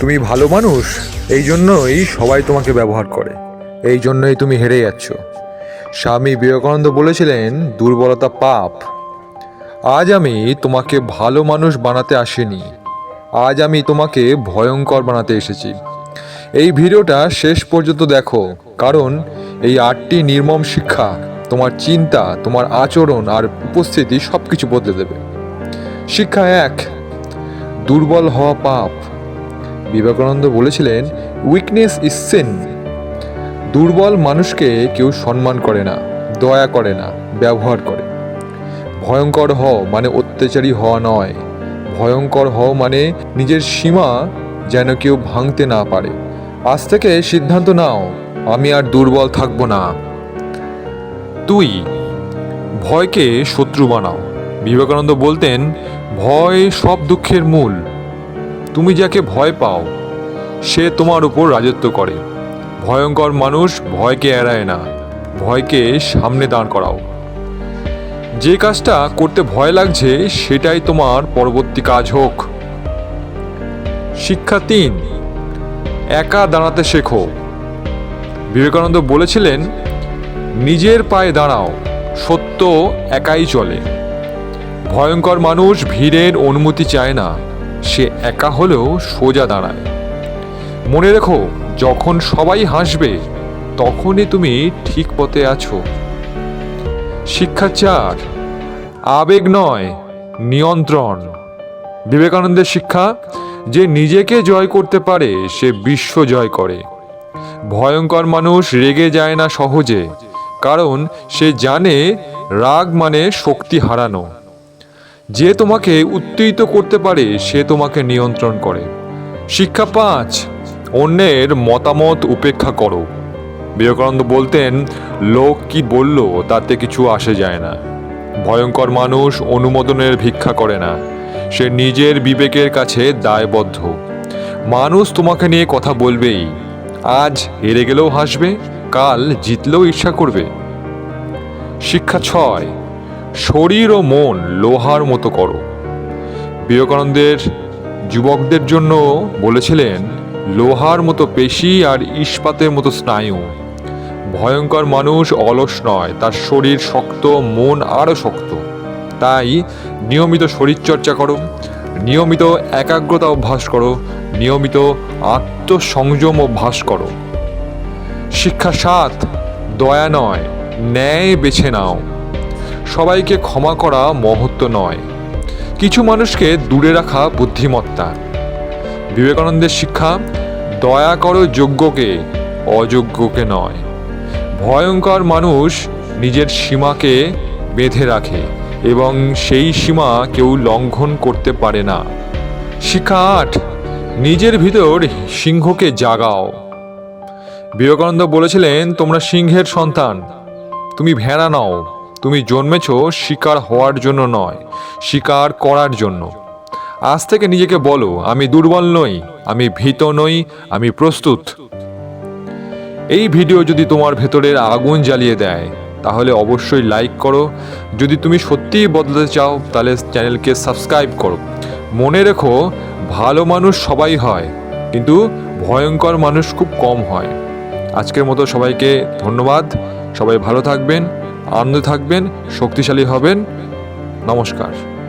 তুমি ভালো মানুষ, এই জন্যই সবাই তোমাকে ব্যবহার করে। এই জন্যই তুমি হেরে যাচ্ছ। স্বামী বিবেকানন্দ বলেছিলেন, দুর্বলতা পাপ। আজ আমি তোমাকে ভালো মানুষ বানাতে আসিনি। আজ আমি তোমাকে ভয়ঙ্কর বানাতে এসেছি। এই ভিডিওটা শেষ পর্যন্ত দেখো, কারণ এই আটটি নির্মম শিক্ষা তোমার চিন্তা, তোমার আচরণ আর উপস্থিতি সব কিছু বদলে দেবে। শিক্ষা এক, দুর্বল হওয়া পাপ। বিবেকানন্দ বলেছিলেন উইকনেস ইজ সিন দুর্বল মানুষকে কেউ সম্মান করে না, দয়া করে না, ব্যবহার করে। ভয়ঙ্কর হও মানে অত্যাচারী হওয়া নয়। ভয়ঙ্কর হও মানে নিজের সীমা যেন কেউ ভাঙতে না পারে। আজ থেকে সিদ্ধান্ত নাও, আমি আর দুর্বল থাকব না। তুই ভয়কে শত্রু বানাও। বিবেকানন্দ বলতেন, ভয় সব দুঃখের মূল। তুমি যাকে ভয় পাও, সে তোমার উপর রাজত্ব করে। ভয়ঙ্কর মানুষ ভয়কে এড়ায় না, ভয়কে সামনে দাঁড় করাও। যে কাজটা করতে ভয় লাগছে, সেটাই তোমার পরবর্তী কাজ হোক। শিক্ষা তিন, একা দাঁড়াতে শেখো। বিবেকানন্দ বলেছিলেন, নিজের পায়ে দাঁড়াও, সত্য একাই চলে। ভয়ঙ্কর মানুষ ভিড়ের অনুমতি চায় না। সে একা হলেও সোজা দাঁড়ায়। মনে রেখো, যখন সবাই হাসবে, তখনই তুমি ঠিক পথে আছো। শিক্ষা চার আবেগ নয়, নিয়ন্ত্রণ। বিবেকানন্দের শিক্ষা, যে নিজেকে জয় করতে পারে, সে বিশ্ব জয় করে। ভয়ঙ্কর মানুষ রেগে যায় না সহজে, কারণ সে জানে রাগ মানে শক্তি হারানো। যে তোমাকে উত্তেজিত করতে পারে, সে তোমাকে নিয়ন্ত্রণ করে। শিক্ষা পাঁচ, অন্যের মতামত উপেক্ষা করো। বিবেকানন্দ বলতেন, লোক কি বলল, তাতে কিছু আসে যায় না। ভয়ঙ্কর মানুষ অনুমোদনের ভিক্ষা করে না। সে নিজের বিবেকের কাছে দায়বদ্ধ। মানুষ তোমাকে নিয়ে কথা বলবেই। আজ হেরে গেলেও হাসবে, কাল জিতলেও ঈর্ষা করবে। শিক্ষা ছয় শরীর ও মন লোহার মতো করো। বিবেকানন্দের যুবকদের জন্য বলেছিলেন, লোহার মতো পেশি আর ইস্পাতের মতো স্নায়ু। ভয়ঙ্কর মানুষ অলস নয়, তার শরীর শক্ত, মন আরও শক্ত। তাই নিয়মিত শরীরচর্চা করো, নিয়মিত একাগ্রতা অভ্যাস করো, নিয়মিত আত্মসংযম অভ্যাস করো। শিক্ষা সাত দয়া নয়, ন্যায় বেছে নাও। সবাইকে ক্ষমা করা মহত্ব নয়। কিছু মানুষকে দূরে রাখা বুদ্ধিমত্তা। বিবেকানন্দের শিক্ষা, দয়া করো যোগ্যকে অযোগ্যকে নয়। ভয়ঙ্কর মানুষ নিজের সীমাকে বেঁধে রাখে এবং সেই সীমা কেউ লঙ্ঘন করতে পারে না। শিক্ষা আট, নিজের ভিতর সিংহকে জাগাও। বিবেকানন্দ বলেছিলেন, তোমরা সিংহের সন্তান, তুমি ভেড়া নও। তুমি জন্মেছ শিকার হওয়ার জন্য নয়, শিকার করার জন্য। আজ থেকে নিজেকে বলো, আমি দুর্বল নই, আমি ভীত নই, আমি প্রস্তুত। এই ভিডিও যদি তোমার ভেতরের আগুন জ্বালিয়ে দেয়, তাহলে অবশ্যই লাইক করো। যদি তুমি সত্যিই বদলাতে চাও, তাহলে চ্যানেলকে সাবস্ক্রাইব করো। মনে রেখো, ভালো মানুষ সবাই হয়, কিন্তু ভয়ঙ্কর মানুষ খুব কম হয়। আজকের মতো সবাইকে ধন্যবাদ। সবাই ভালো থাকবেন। আনন্দে থাকবেন শক্তিশালী হবেন। নমস্কার।